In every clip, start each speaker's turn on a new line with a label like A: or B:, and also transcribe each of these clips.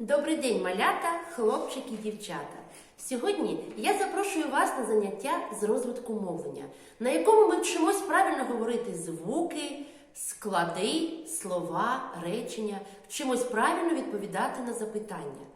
A: Добрий день, малята, хлопчики, дівчата. Сьогодні я запрошую вас на заняття з розвитку мовлення, на якому ми вчимось правильно говорити звуки, склади, слова, речення, вчимось правильно відповідати на запитання.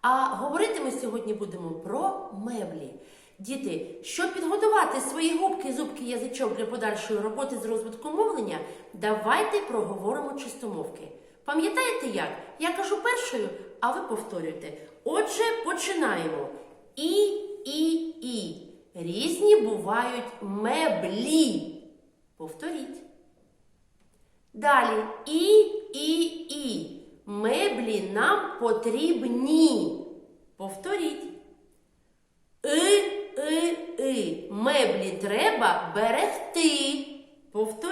A: А говорити ми сьогодні будемо про меблі. Діти, щоб підготувати свої губки, зубки, язичок для подальшої роботи з розвитком мовлення, давайте проговоримо чистомовки. Пам'ятаєте як? Я кажу першою, а ви повторюєте. Отже, починаємо. І, і, і. Різні бувають меблі. Повторіть. Далі. І, і, і. Меблі нам потрібні. Повторіть. И, и, и. Меблі треба берегти. Повторіть.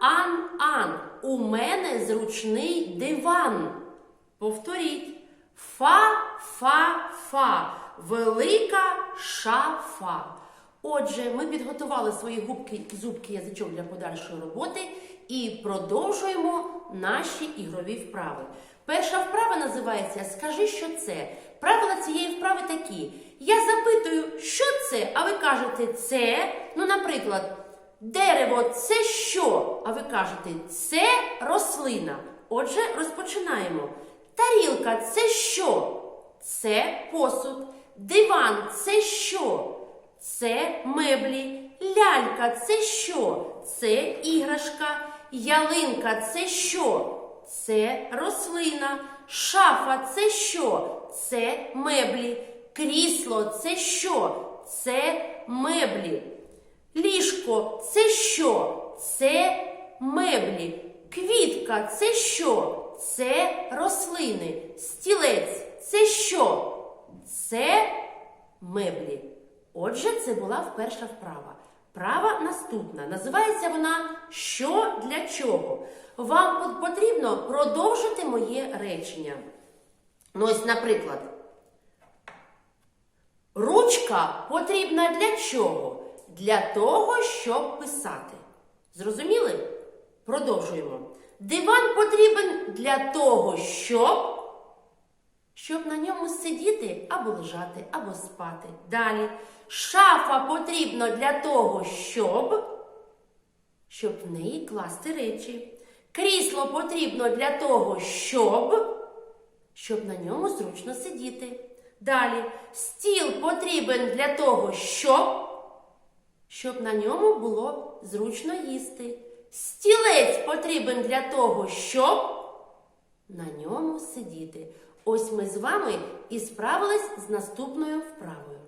A: Ан, ан, ан. У мене зручний диван. Повторіть. Фа, фа, фа. Велика шафа. Отже, ми підготували свої губки, зубки, язичок для подальшої роботи і продовжуємо наші ігрові вправи. Перша вправа називається Скажи, що це. Правила цієї вправи такі. Я запитую, що це, а ви кажете це. Ну, наприклад, дерево це що? А ви кажете, це рослина. Отже, розпочинаємо. Тарілка це що? Це посуд. Диван це що? Це меблі. Лялька це що? Це іграшка. Ялинка це що? Це рослина. Шафа це що? Це меблі. Крісло це що? Це меблі. Ліжко це що? Це меблі. Квітка це що? Це рослини. Стілець це що? Це меблі. Отже, це була перша вправа. Права наступна. Називається вона Що для чого? Вам потрібно продовжити моє речення. Ну, ось, наприклад, ручка потрібна для чого? Для того, щоб писати. Зрозуміли? Продовжуємо. Диван потрібен для того, щоб щоб на ньому сидіти або лежати, або спати. Далі. Шафа потрібна для того, щоб, щоб в неї класти речі. Крісло потрібно для того, щоб, щоб на ньому зручно сидіти. Далі. Стіл потрібен для того, щоб, щоб на ньому було зручно їсти. Стілець потрібен для того, щоб на ньому сидіти. Ось ми з вами і справились з наступною вправою.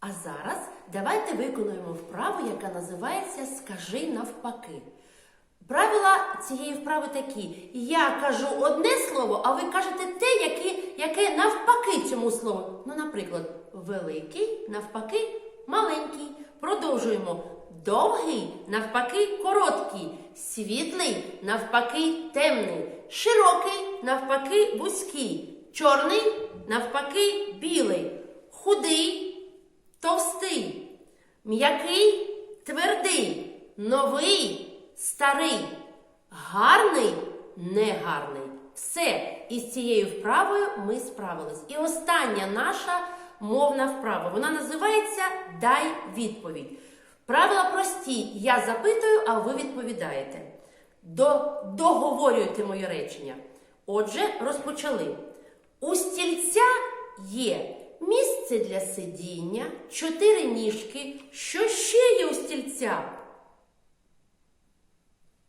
A: А зараз давайте виконуємо вправу, яка називається Скажи навпаки. Правила цієї вправи такі: я кажу одне слово, а ви кажете те, яке, яке навпаки цьому слову. Ну, наприклад, великий, навпаки, маленький. Продовжуємо. Довгий, навпаки, короткий, світлий, навпаки, темний, широкий, навпаки, вузький, чорний, навпаки, білий, худий, товстий, м'який, твердий, новий, старий, гарний, негарний. Все із цією вправою ми справились. І остання наша мовна вправа. Вона називається Дай відповідь. Правила прості. Я запитую, а ви відповідаєте. До, договорюйте моє речення. Отже, розпочали. У стільця є місце для сидіння, чотири ніжки. Що ще є у стільця?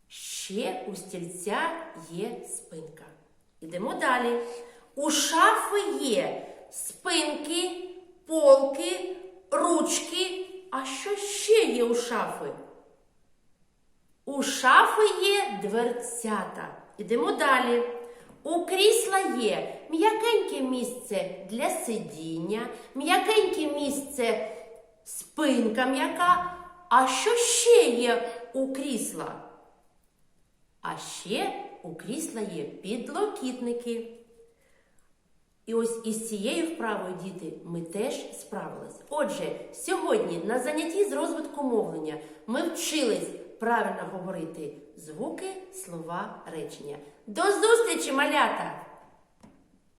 A: Ще у стільця є спинка. Ідемо далі. У шафи є спинки, полки, ручки. А що ще є у шафи? У шафи є дверцята. Ідемо далі. У крісла є м'якеньке місце для сидіння, м'якеньке місце спинка м'яка. А що ще є у крісла? А ще у крісла є підлокітники. І ось із цією вправою, діти, ми теж справились. Отже, сьогодні на занятті з розвитку мовлення ми вчились правильно говорити звуки, слова, речення. До зустрічі, малята!